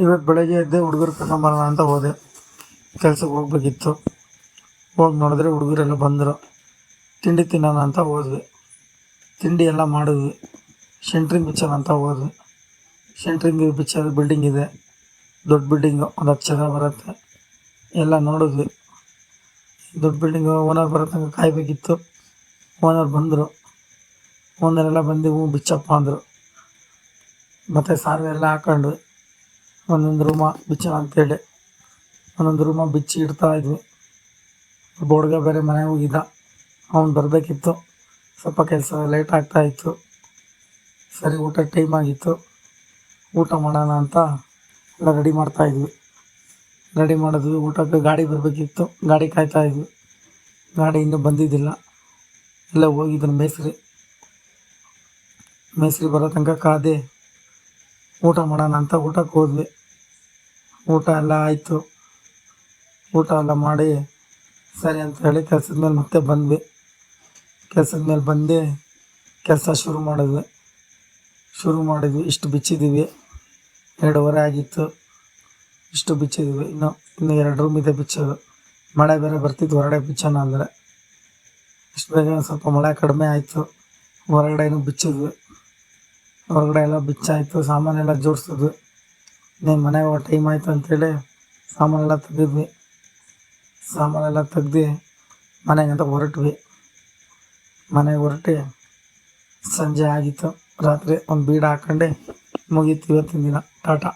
ಇವತ್ತು ಬೆಳಗ್ಗೆ ಎದ್ದೆ ಹುಡುಗರು ಕರ್ಕೊಂಬರೋಣ ಅಂತ ಹೋದೆ. ಕೆಲ್ಸಕ್ಕೆ ಹೋಗ್ಬೇಕಿತ್ತು. ಹೋಗಿ ನೋಡಿದ್ರೆ ಹುಡುಗರೆಲ್ಲ ಬಂದರು. ತಿಂಡಿ ತಿನ್ನೋಣ ಅಂತ ಹೋದ್ವಿ. ತಿಂಡಿ ಎಲ್ಲ ಮಾಡಿದ್ವಿ. ಸೆಂಟ್ರಿಂಗ್ ಬಿಚ್ಚೋಣ ಅಂತ ಹೋದ್ವಿ. ಸೆಂಟ್ರಿಂಗ್ ಬಿಚ್ಚೋದು ಬಿಲ್ಡಿಂಗ್ ಇದೆ. ದೊಡ್ಡ ಬಿಲ್ಡಿಂಗು ಒಂದು ಹತ್ತು ಜನ ಬರುತ್ತೆ. ಎಲ್ಲ ನೋಡಿದ್ವಿ. ದೊಡ್ಡ ಬಿಲ್ಡಿಂಗು ಓನರ್ ಬರೋ ಕಾಯಬೇಕಿತ್ತು. ಓನರ್ ಬಂದರು. ಓನರೆಲ್ಲ ಬಂದು ಹೂ ಬಿಚ್ಚಪ್ಪ ಅಂದರು. ಮತ್ತು ಸಾರು ಎಲ್ಲ ಹಾಕೊಂಡು ಒಂದೊಂದು ರೂಮ ಬಿಚ್ಚೋಣ ಅಂತೇಳಿ. ಒಂದೊಂದು ರೂಮ ಬಿಚ್ಚಿ ಇಡ್ತಾ ಇದ್ವಿ. ಒಬ್ಬ ಹುಡುಗ ಬೇರೆ ಮನೆಗೆ ಹೋಗಿದ್ದ. ಅವ್ನು ಬರಬೇಕಿತ್ತು. ಸ್ವಲ್ಪ ಕೆಲಸ ಲೇಟ್ ಆಗ್ತಾ ಇತ್ತು. ಸರಿ ಊಟ ಟೈಮ್ ಆಗಿತ್ತು. ಊಟ ಮಾಡೋಣ ಅಂತ ಎಲ್ಲ ರೆಡಿ ಮಾಡ್ತಾ ಇದ್ವಿ. ರೆಡಿ ಮಾಡಿದ್ವಿ. ಊಟಕ್ಕೆ ಗಾಡಿ ಬರಬೇಕಿತ್ತು. ಗಾಡಿ ಕಾಯ್ತಾ ಇದ್ವಿ. ಗಾಡಿ ಇನ್ನೂ ಬಂದಿದ್ದಿಲ್ಲ. ಎಲ್ಲ ಹೋಗಿದ್ರು ಮೇಸ್ರಿ ಮೇಸ್ರಿ ಬರೋ ತನಕ ಕಾದೆ ಊಟ ಮಾಡೋಣ ಅಂತ ಊಟಕ್ಕೆ ಹೋದ್ವಿ. ಊಟ ಎಲ್ಲ ಆಯಿತು. ಊಟ ಎಲ್ಲ ಮಾಡಿ ಸರಿ ಅಂತ ಹೇಳಿ ಕೆಲಸದ ಮೇಲೆ ಮತ್ತೆ ಬಂದ್ವಿ. ಕೆಲಸದ ಮೇಲೆ ಬಂದು ಕೆಲಸ ಶುರು ಮಾಡಿದ್ವಿ. ಶುರು ಮಾಡಿದ್ವಿ. ಇಷ್ಟು ಬಿಚ್ಚಿದ್ದೀವಿ. ಎರಡೂವರೆ ಆಗಿತ್ತು. ಇಷ್ಟು ಬಿಚ್ಚಿದ್ವಿ ಇನ್ನು ಇನ್ನು ಎರಡು ರೂಮ್ ಇದೆ ಬಿಚ್ಚೋದು. ಮಳೆ ಬೇರೆ ಬರ್ತಿತ್ತು. ಹೊರಗಡೆ ಬಿಚ್ಚೋಣ ಅಂದರೆ. ಇಷ್ಟು ಬೇಗ ಸ್ವಲ್ಪ ಮಳೆ ಕಡಿಮೆ ಆಯಿತು. ಹೊರಗಡೆನೂ ಬಿಚ್ಚಿದ್ವಿ. ಹೊರಗಡೆ ಎಲ್ಲ ಬಿಚ್ಚಾಯಿತು. ಸಾಮಾನೆಲ್ಲ ಜೋಡಿಸಿದ್ವಿ. ಇನ್ನೇನು ಮನೆಗೆ ಟೈಮ್ ಆಯಿತು ಅಂಥೇಳಿ ಸಾಮಾನೆಲ್ಲ ತೆಗೆದ್ವಿ ಸಾಮಾನೆಲ್ಲ ತೆಗ್ದು ಮನೆಗೆ ಅಂತ ಹೊರಟ್ವಿ. ಮನೆಗೆ ಹೊರಟು ಸಂಜೆ ಆಗಿತ್ತು. ರಾತ್ರಿ ಒಂದು ಬೀಡ ಹಾಕ್ಕೊಂಡು ಮುಗೀತು ಇವತ್ತಿನ ದಿನ. ಟಾಟಾ.